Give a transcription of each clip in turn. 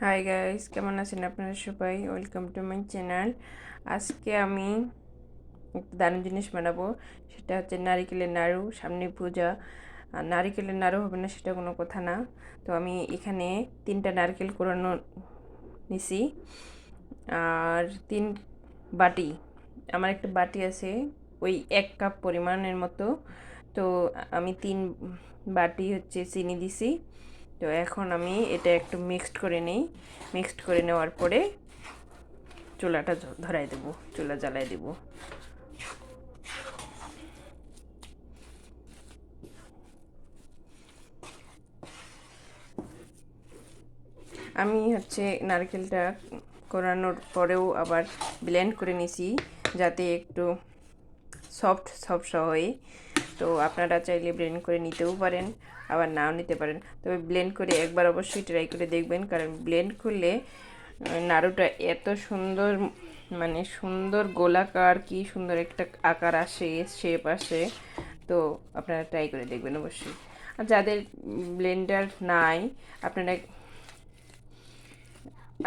Hi guys কেমন আছেন আপনারা সবাই ওয়েলকাম টু মাই চ্যানেল আজকে আমি একটা দারুণ জিনিস বানাবো সেটা হচ্ছে নারিকেলের নাড়ু সামনে পূজা নারিকেলের নাড়ু হবে না সেটা কোনো কথা না তো আমি এখানে তিনটা নারকেল কোরানো নিছি আর তিন বাটি। আমার একটা বাটি আছে, ওই এক কাপ পরিমাণের মতো। তো, আমি তিন বাটি হচ্ছে চিনি দিছি। তো এখন আমি এটা একটু মিক্সড করে নিই। মিক্সড করে নেওয়ার পরে চুলাটা ধরাই দেব, চুলা জ্বালাই দেব। আমি হচ্ছে নারকেলটা করানোর পরেও আবার ব্লেন্ড করে নিছি, যাতে একটু সফট সফট হয় তো আপনারা চাইলে ব্লেন্ড করে নিতেও পারেন, আবার নাও নিতে পারেন। তবে ব্লেন্ড করে একবার অবশ্যই ট্রাই করে দেখবেন, কারণ ব্লেন্ড করলে নাড়ুটা এত সুন্দর মানে সুন্দর গোলাকার, কি সুন্দর একটা আকার আসে শেপ আসে, তো আপনারা ট্রাই করে দেখবেন অবশ্যই। আর যাদের ব্লেন্ডার নাই, আপনারা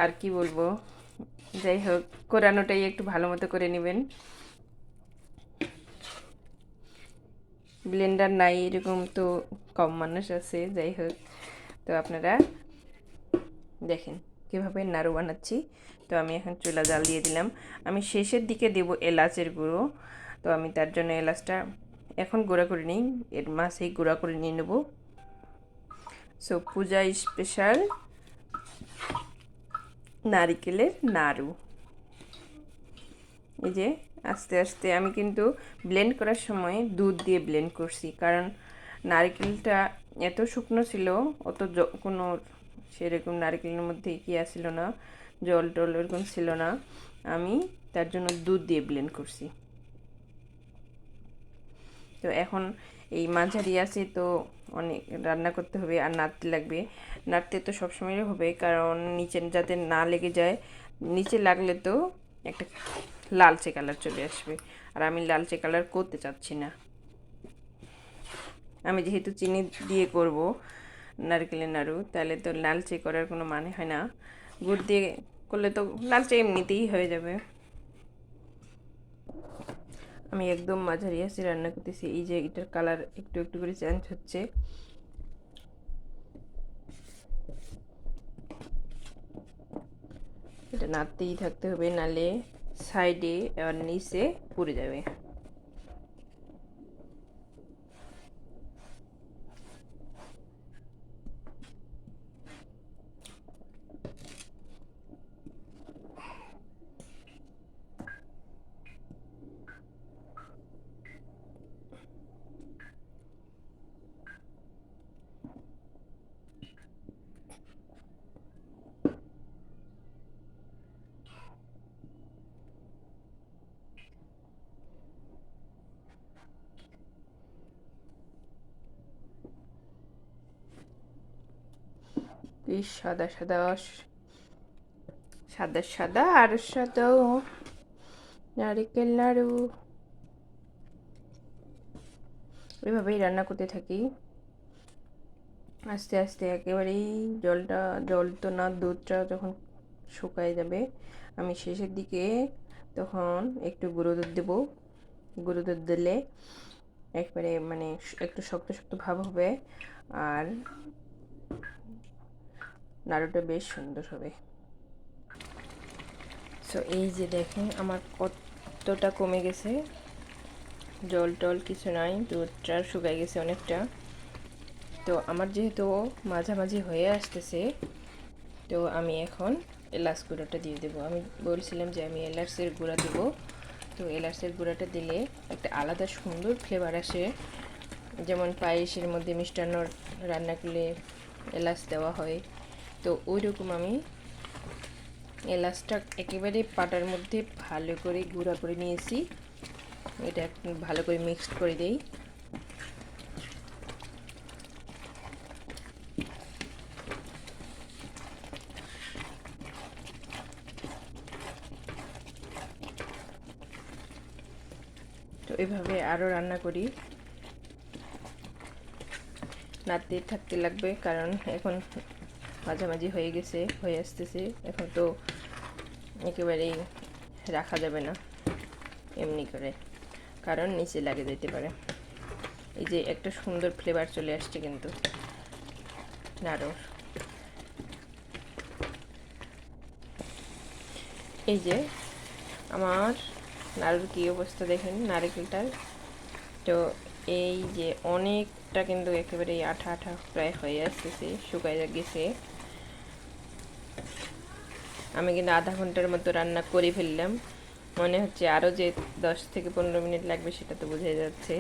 আর কি বলব? যাই হোক, কোরানোটাই একটু ভালো মতো করে নেবেন। ব্লেন্ডার নাই, এরকম তো কম মানুষ আছে যাই হোক তো আপনারা দেখেন কীভাবে নাড়ু বানাচ্ছি। তো আমি এখন চুলা জাল দিয়ে দিলাম। আমি শেষের দিকে দেব এলাচের গুঁড়ো। তো আমি তার জন্য এলাচটা এখন গুঁড়া করে নিই। এর মাসেই গুঁড়া করে নিয়ে নেব। সো পূজা স্পেশাল নারিকেলের নাড়ু। এই যে, আস্তে আস্তে আমি কিন্তু ব্লেন্ড করার সময় দুধ দিয়ে ব্লেন্ড করছি। কারণ নারকেলটা এত শুকনো ছিল, অত কোনো সেরকম নারকেলের মধ্যে কি আসছিল না, জল টল এরকম ছিল না, আমি তার জন্য দুধ দিয়ে ব্লেন্ড করছি। তো এখন এই মাঝারি আছে তো অনেক রান্না করতে হবে আর নাড়তে লাগবে। নাড়তে তো সবসময় হবে, কারণ নিচে যাতে না লেগে যায়, নিচে লাগলে তো একটা লালচে কালার চলে আসবে। আর আমি লালচে কালার করতে চাচ্ছি না। আমি যেহেতু চিনি দিয়ে করব নারকেলের নাড়ু, তাহলে তো লালচে করার কোনো মানে হয় না। গুড় দিয়ে করলে তো লালচে এমনিতেই হয়ে যাবে। আমি একদম মাঝারি আছে রান্না করতেছি। এই যে এটার কালার একটু একটু করে চেঞ্জ হচ্ছে। এটা নাড়তেই থাকতে হবে, নালে সাইডে আর নিচে পড়ে যাবে। সাদা সাদা সাদা সাদা আর সাদা নারিকেল নাড়ু। এভাবেই রান্না করতে থাকি। আস্তে আস্তে একেবারেই জলটা, জল তো না, দুধটা যখন শুকায় যাবে, আমি শেষের দিকে তখন একটু গুঁড়ো দুধ দেবো। গুঁড়ো দুধ দিলে একবারে মানে একটু শক্ত শক্ত ভাব হবে। আর নাড়ুটা বেশ সুন্দর হবে। সো এই যে দেখেন, আমার কতটা কমে গেছে। জল টল কিছু নাই, দুধটা শুকাই গেছে অনেকটা। তো আমার যেহেতু মাঝামাঝি হয়ে আসতেছে, তো আমি এখন এলাচ গুঁড়োটা দিয়ে দেবো। আমি বলছিলাম যে আমি এলাচের গুঁড়া দেবো। তো এলাচের গুঁড়াটা দিলে একটা আলাদা সুন্দর ফ্লেভার আসে। যেমন পায়েসের মধ্যে মিষ্টান্ন রান্না করলে এলাচ দেওয়া হয়। তো ওই রকম আমি এলাচটা একেবারে পাটার মধ্যে ভালো করে গুঁড়া করে নিয়েছি। এটা ভালো করে মিক্সড করে দেই। তো এভাবে আরও রান্না করি। নাড়তে থাকতে লাগবে কারণ এখন মাঝামাঝি হয়ে গেছে, হয়ে আসতেছে। এখন তো একেবারেই রাখা যাবে না, এমনি করে। কারণ নিচে লাগে যেতে পারে। এই যে একটা সুন্দর ফ্লেভার চলে আসছে কিন্তু নাড়ুর এই যে আমার নাড়ুর কী অবস্থা দেখেন, নারকেলটার। তো এই যে অনেকটা কিন্তু একেবারে আঠা আঠা প্রায় হয়ে আসতেছে শুকাই গেছে। আমি কিন্তু আধা ঘণ্টার মতো রান্না করে ফেললাম। মনে হচ্ছে আরও যে দশ থেকে পনেরো মিনিট লাগবে সেটা তো বোঝাই যাচ্ছে।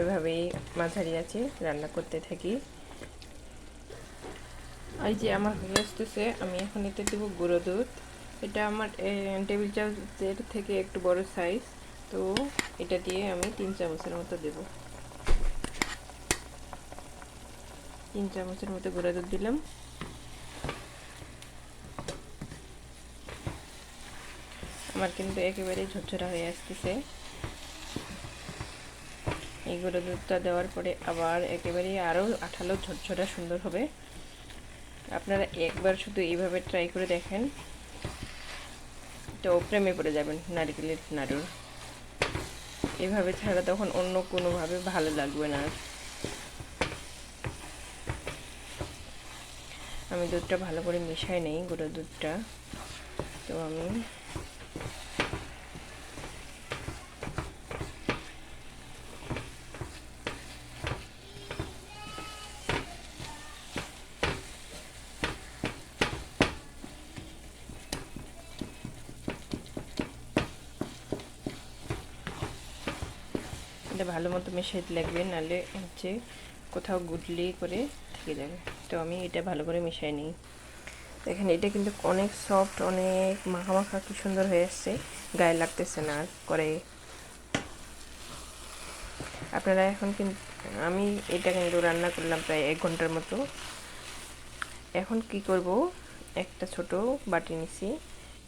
এভাবেই মাঝারি আছে, রান্না করতে থাকি। এই যে আমার হয়ে আসতেছে, আমি এখন এতে দেবো গুঁড়ো দুধ। এটা আমার টেবিল চামচের থেকে একটু বড় সাইজ তো এটা দিয়ে আমি তিন চামচের মতো দেব। তিন চামচের মতো গুঁড়ো দুধ দিলাম। আমার কিন্তু একেবারে ঝরঝরা হয়ে আসতেছে। এই গুঁড়ো দুধটা দেওয়ার পরে আবার একেবারে আরও আঠালো ঝরঝরা সুন্দর হবে। আপনারা একবার শুধু এইভাবে ট্রাই করে দেখেন। তো প্রেমে পড়ে যাবেন নারকেলের নাড়ুর। এভাবে ছাড়া তখন অন্য কোনোভাবে ভালো লাগবে না আমি দুধটা ভালো করে মিশাই নেই, গুঁড়ো দুধটা। তো আমি এটা ভালো মতো মেশাইতে লাগবে নাহলে হচ্ছে কোথাও গুটলি করে থেকে যাবে। তো আমি এটা ভালো করে মিশাই নিই। দেখেন, এটা কিন্তু অনেক সফট অনেক মাখা মাখা কি সুন্দর হয়ে আসছে। গায়ে লাগতেছে না করে। আপনারা এখন কিন্তু আমি এটা কিন্তু রান্না করলাম প্রায় এক ঘণ্টার মতো। এখন কি করব? একটা ছোট বাটি নিছি।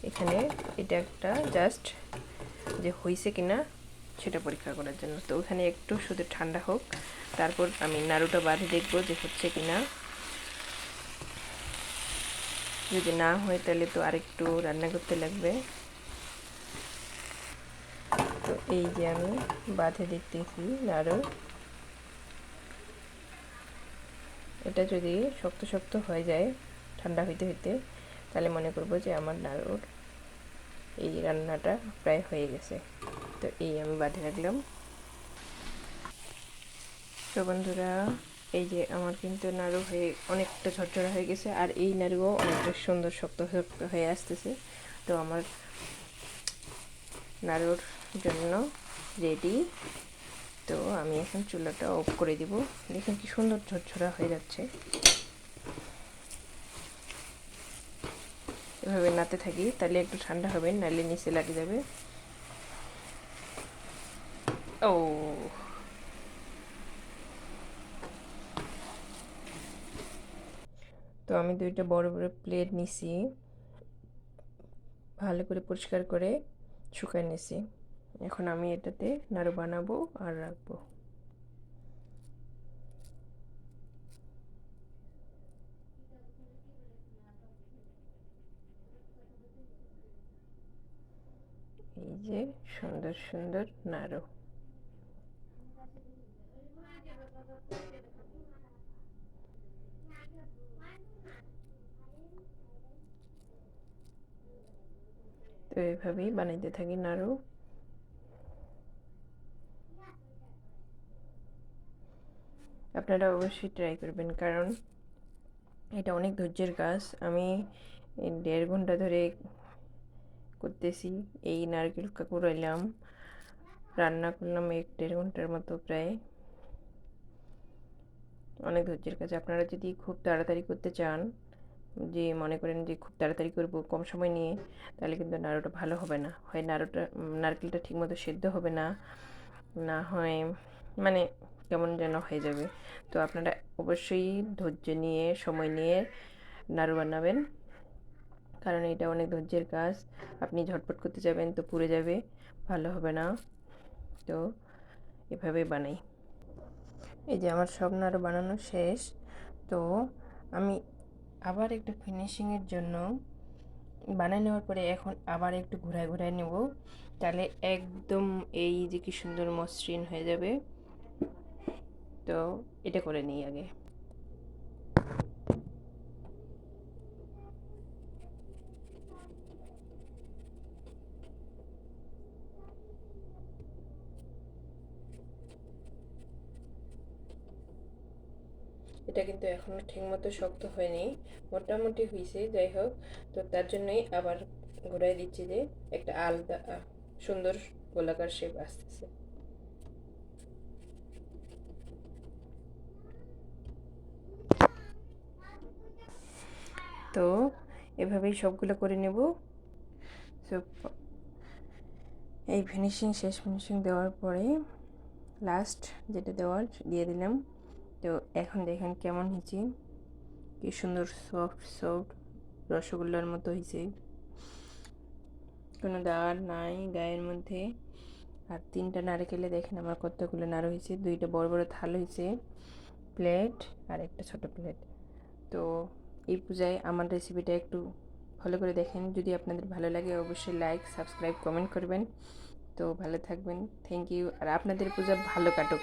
এখানে এটা একটা জাস্ট যে হয়েছে কিনা সেটা পরীক্ষা করার জন্য। তো ওখানে একটু শুধু ঠান্ডা হোক। তারপর আমি নাড়ুটা বাঁধে দেখব যে হচ্ছে কি না যদি না হয় তাহলে তো আরেকটু রান্না করতে লাগবে। তো এই যে আমি বাঁধে দেখতেছি নাড়ু। এটা যদি শক্ত শক্ত হয়ে যায়, ঠান্ডা হইতে হইতে, তাহলে মনে করব যে আমার নাড়ুর এই রান্নাটা প্রায় হয়ে গেছে। তো এই আমি বাঁধে রাখলাম। তো বন্ধুরা এই যে আমার কিন্তু নাড়ু হয়ে অনেকটা ঝরঝরা হয়ে গেছে, আর এই নাড়ুও অনেকটা সুন্দর শক্ত শক্ত হয়ে আসতেছে। তো আমার নাড়ুর জন্য রেডি তো আমি এখন চুলাটা অফ করে দিব। দেখুন কি সুন্দর ঝরঝরা হয়ে যাচ্ছে। এভাবে নাতে থাকি, তাহলে একটু ঠান্ডা হবে নাহলে নিচে লাগে যাবে। ও তো আমি দুইটা বড় বড় প্লেট নিছি। ভালো করে পরিষ্কার করে শুকাই নিছি। এখন আমি এটাতে নাড়ু বানাবো আর রাখব। এই যে সুন্দর সুন্দর নাড়ু। তো এভাবেই বানাইতে থাকি নাড়ু। আপনারা অবশ্যই ট্রাই করবেন, কারণ এটা অনেক ধৈর্যের কাজ। আমি দেড় ঘণ্টা ধরে করতেছি, এই নারকেল কুড়াইলাম রান্না করলাম এক দেড় ঘণ্টার মতো প্রায়। অনেক ধৈর্যের কাজ আপনারা যদি খুব তাড়াতাড়ি করতে চান, যে মনে করেন যে খুব তাড়াতাড়ি করব কম সময় নিয়ে, তাহলে কিন্তু নাড়ুটা ভালো হবে না। হয় নাড়ুটা, নারকেলটা ঠিকমতো সেদ্ধ হবে না না হয় মানে কেমন যেন হয়ে যাবে। তো আপনারা অবশ্যই ধৈর্য নিয়ে, সময় নিয়ে নাড়ু বানাবেন। কারণ এটা অনেক ধৈর্যের কাজ। আপনি ঝটপট করতে যাবেন তো পুড়ে যাবে, ভালো হবে না। তো এভাবে বানাই। এই যে আমার সব নাড়ু বানানো শেষ। তো আমি আবার একটু ফিনিশিংয়ের জন্য বানিয়ে নেওয়ার পরে এখন আবার একটু ঘুরায় ঘুরায় নেব। তাহলে একদম এই যে কি সুন্দর মসৃণ হয়ে যাবে। তো এটা করে নিই আগে। এটা কিন্তু এখনও ঠিকমতো শক্ত হয়নি। মোটামুটি হয়েছে যাই হোক। তো তার জন্যই আবার ঘুরাই দিচ্ছি যে একটা আলাদা সুন্দর গোলাকার শেপ আসতেছে। তো এভাবেই সবগুলো করে নেব। সব এই ফিনিশিং শেষ ফিনিশিং দেওয়ার পরে লাস্ট যেটা দেওয়ার, দিয়ে দিলাম। তো এখন দেখেন কেমন হয়েছে। কি সুন্দর সফট সফট রসগোল্লার মতো হয়েছে। কোনো দাঁড় নাই গায়ের মধ্যে। আর তিনটা নারকেলে দেখেন আমার কতগুলো নাড়ু হয়েছে। দুইটা বড় বড় থাল হয়েছে। প্লেট আর একটা ছোট প্লেট। তো এই পূজায় আমার রেসিপিটা একটু ফলো করে দেখেন। যদি আপনাদের ভালো লাগে অবশ্যই লাইক সাবস্ক্রাইব কমেন্ট করবেন। তো ভালো থাকবেন। থ্যাংক ইউ আর আপনাদের পূজা ভালো কাটুক।